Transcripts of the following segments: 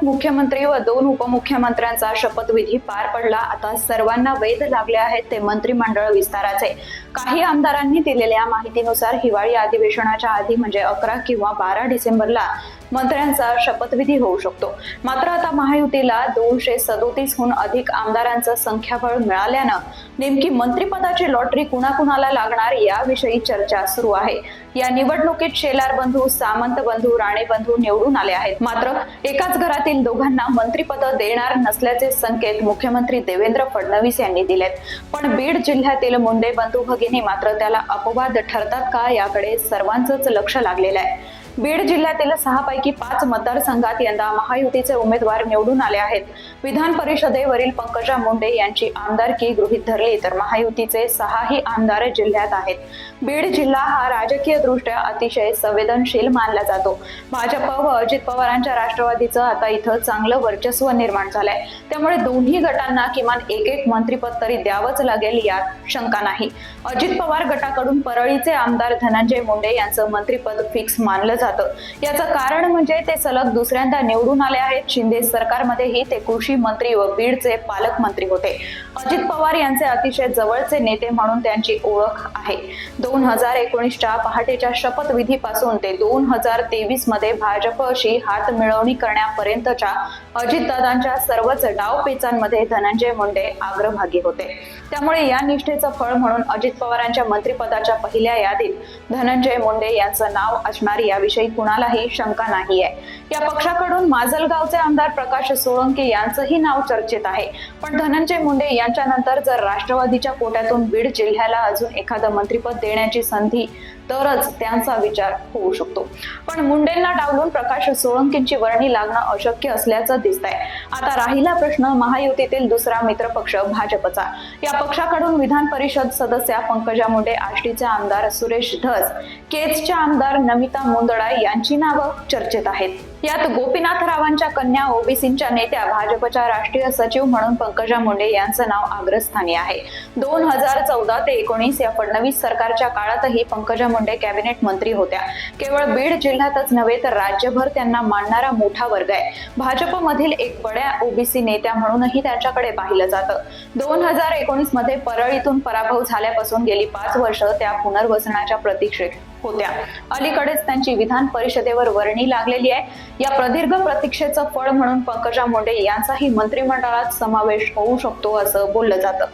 महाराष्ट्रात मुख्यमंत्री व दोन उपमुख्यमंत्र्यांचा शपथविधी पार पडला. आता सर्वांना वेध लागले आहेत ते मंत्रिमंडळ विस्ताराचे. काही आमदारांनी दिलेल्या माहितीनुसार हिवाळी अधिवेशनाच्या आधी म्हणजे अकरा किंवा बारा डिसेंबरला मंत्र्यांचा शपथविधी होऊ शकतो. मात्र आता महायुतीला दोनशे सदोतीसहून अधिक आमदारांचं संख्याबळ मिळाल्यानं नेमकी मंत्रिपदाची लॉटरी कुणाकुणाला लागणार याविषयी चर्चा सुरू आहे. या निवडणुकीत शेलार बंधू सामंत बंधू राणे बंधू निवडून आले आहेत. मात्र एकाच घरातील दोघांना मंत्रिपद देणार नसल्याचे संकेत मुख्यमंत्री देवेंद्र फडणवीस यांनी दिलेत. पण बीड जिल्ह्यातील मुंडे बंधू भगिनी मात्र त्याला अपवाद ठरतात का याकडे सर्वांचंच लक्ष लागलेलं आहे. बीड जिल्ह्यातील सहा पैकी पाच मतदारसंघात यंदा महायुतीचे उमेदवार निवडून आले आहेत. विधान परिषदेवरील पंकजा मुंडे यांची आमदारकी गृहीत धरली तर महायुतीचे सहाही आमदार जिल्ह्यात आहेत. बीड जिल्हा हा राजकीय दृष्ट्या अतिशय संवेदनशील मानला जातो. भाजप व अजित पवारांच्या राष्ट्रवादीचं आता इथं चांगलं वर्चस्व निर्माण झालंय. त्यामुळे दोन्ही गटांना किमान एक एक मंत्रीपद तरी द्यावंच लागेल यात शंका नाही. अजित पवार गटाकडून परळीचे आमदार धनंजय मुंडे यांचं मंत्रीपद फिक्स मानलं जातं जातं. याचं कारण म्हणजे ते सलग दुसऱ्यांदा निवडून आले आहेत. शिंदे सरकारमध्येही ते कृषी मंत्री व बीडचे पालकमंत्री होते. अजित पवार यांचे अतिशय जवळचे नेते म्हणून त्यांची ओळख आहे. दोन हजार एकोणीसच्या पहाटेच्या शपथविधीपासून ते दोन हजार तेवीसमध्ये भाजपशी हात मिळवणी करण्यापर्यंतच्या अजितदादांच्या सर्वच डावपेचांमध्ये धनंजय मुंडे अग्रभागी होते. त्यामुळे या निष्ठेचं फळ म्हणून अजित पवारांच्या मंत्रिपदाच्या पहिल्या यादीत धनंजय मुंडे यांचं नाव असणार याविषयी कुणालाही शंका नाहीये. या पक्षाकडून माजलगावचे आमदार प्रकाश सोळंके यांचंही नाव चर्चेत आहे. पण धनंजय मुंडे यांच्यानंतर जर राष्ट्रवादीच्या कोट्यातून बीड जिल्ह्याला अजून एखादं मंत्रिपद देण्याची संधी तरच त्यांचा विचार होऊ शकतो. पण मुंडेंना डावलून प्रकाश सोळंकींची वर्णी लागणं अशक्य असल्याचं दिसतंय. आता राहिला प्रश्न महायुतीतील दुसरा मित्रपक्ष भाजपचा. या पक्षाकडून विधान परिषद सदस्या पंकजा मुंडे आष्टीचे आमदार सुरेश धस केजच्या आमदार नमिता मुंदडा यांची नावं चर्चेत आहेत. यात गोपीनाथ रावांच्या कन्या ओबीसींच्या नेत्या भाजपच्या राष्ट्रीय सचिव म्हणून पंकजा मुंडे यांचं नाव अग्रस्थानी आहे. दोन हजार चौदा ते एकोणीस या फडणवीस सरकारच्या काळातही पंकजा मुंडे कॅबिनेट मंत्री होत्या. केवळ बीड जिल्ह्यातच नव्हे तर राज्यभर त्यांना मानणारा मोठा वर्ग आहे. भाजपमधील एक बड्या ओबीसी नेत्या म्हणूनही त्यांच्याकडे पाहिलं जातं. दोन हजार एकोणीसमध्ये परळीतून पराभव झाल्यापासून गेली पाच वर्ष त्या पुनर्वसनाच्या प्रतीक्षेत. होत्या. अलीकडेच त्यांची विधान परिषदेवर वर्णी लागलेली आहे. या प्रदीर्घ प्रतीक्षेचं फळ म्हणून पंकजा मुंडे यांचाही मंत्रिमंडळात समावेश होऊ शकतो असं बोललं जातं.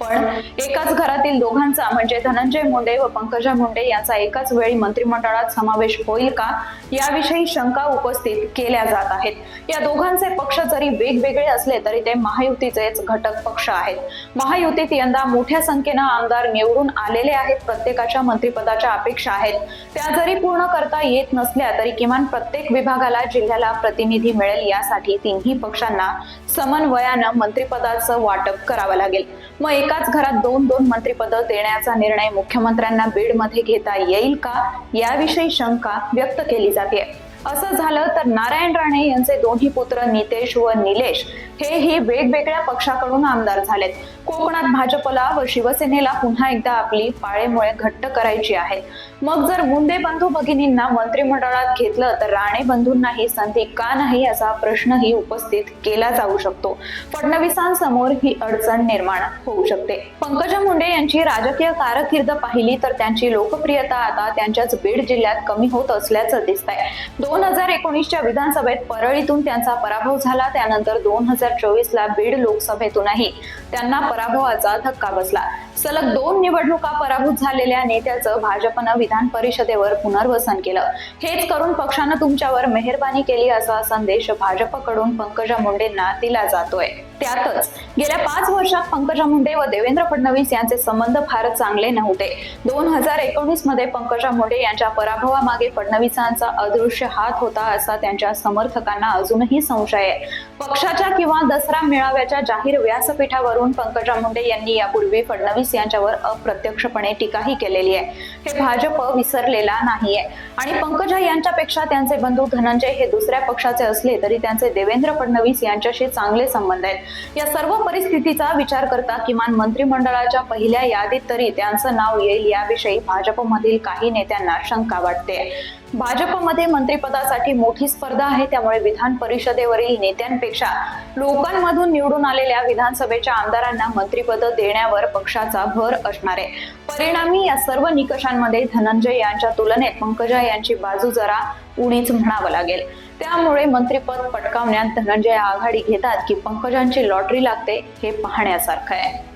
पण एकाच घरातील दोघांचा म्हणजे धनंजय मुंडे व पंकजा मुंडे यांचा एकाच वेळी मंत्रिमंडळात समावेश होईल का? याविषयी शंका उपस्थित केल्या जात आहेत. या दोघांचे पक्ष जरी वेगवेगळे असले तरी ते महायुतीचेच घटक पक्ष आहेत. महायुतीत यंदा मोठ्या संख्येनं आमदार निवडून आलेले आहेत प्रत्येकाच्या मंत्रिपदाच्या अपेक्षा आहेत. त्या जरी पूर्ण करता येत नसल्या तरी किमान प्रत्येक विभागाला जिल्ह्याला प्रतिनिधी मिळेल यासाठी तिन्ही पक्षांना समन्वयानं मंत्रिपदाचं वाटप करावं लागेल. मग एकाच घरात दोन दोन मंत्रिपद देण्याचा निर्णय मुख्यमंत्र्यांना बीडमध्ये घेता येईल का? याविषयी शंका व्यक्त केली जाते. असं झालं तर नारायण राणे यांचे दोन्ही पुत्र नितेश व निलेश हेही वेगवेगळ्या पक्षाकडून आमदार झालेत. कोकणात भाजपला व शिवसेनेला पुन्हा एकदा आपली पाळेमुळे घट्ट करायची आहे. मग जर मुंडे बंधू भगिनींना मंत्रिमंडळात घेतलं तर राणे बंधूंनाही संधी का नाही असा प्रश्नही उपस्थित केला जाऊ शकतो. फडणवीसांसमोर ही अडचण निर्माण होऊ शकते. पंकजा मुंडे यांची राजकीय कारकीर्द पाहिली तर त्यांची लोकप्रियता आता त्यांच्याच बीड जिल्ह्यात कमी होत असल्याचं दिसतंय. दोन हजार एकोणीसच्या विधानसभेत परळीतून त्यांचा पराभव झाला. त्यानंतर दोन हजार चोवीसला बीड लोकसभेतूनही त्यांना पराभवाचा धक्का बसला. सलग दोन निवडणुका पराभूत झालेल्या नेत्याचं भाजपनं विधान परिषदेवर पुनर्वसन केलं. हेच करून पक्षानं तुमच्यावर मेहरबानी केली असा संदेश भाजपकडून पंकजा मुंडेंना दिला जातोय. त्यातच गेल्या पाच वर्षात पंकजा मुंडे व देवेंद्र फडणवीस यांचे संबंध फार चांगले नव्हते. दोन हजार एकोणीसमध्ये पंकजा मुंडे यांच्या पराभवामागे फडणवीसांचा अदृश्य हात होता असा त्यांच्या समर्थकांना अजूनही संशय आहे. पक्षाच्या किंवा दसरा मेळाव्याच्या जाहीर व्यासपीठावरून पंकजा मुंडे यांनी यापूर्वी फडणवीस यांच्यावर अप्रत्यक्षपणे टीकाही केलेली आहे. हे भाजप विसरलेला नाहीये. आणि पंकजा यांच्यापेक्षा त्यांचे बंधू धनंजय हे दुसऱ्या पक्षाचे असले तरी त्यांचे देवेंद्र फडणवीस यांच्याशी चांगले संबंध आहेत. या सर्व परिस्थितीचा विचार करता किमान मंत्रिमंडळाच्या पहिल्या यादीत तरी त्यांचं नाव येईल याविषयी भाजपमधील काही नेत्यांना शंका वाटते. भाजपमध्ये मंत्रिपदासाठी मोठी स्पर्धा आहे त्यामुळे विधान परिषदेवरील नेत्यांपेक्षा लोकांमधून निवडून आलेल्या विधानसभेच्या आमदारांना मंत्रिपद देण्यावर पक्षाचा भर असणार आहे. परिणामी या सर्व निकषांमध्ये धनंजय यांच्या तुलनेत पंकजा यांची बाजू जरा उणीच म्हणावं लागेल. त्यामुळे मंत्रीपद पटकावण्यात धनंजय आघाडी घेतात की पंकजांची लॉटरी लागते हे पाहण्यासारखं आहे.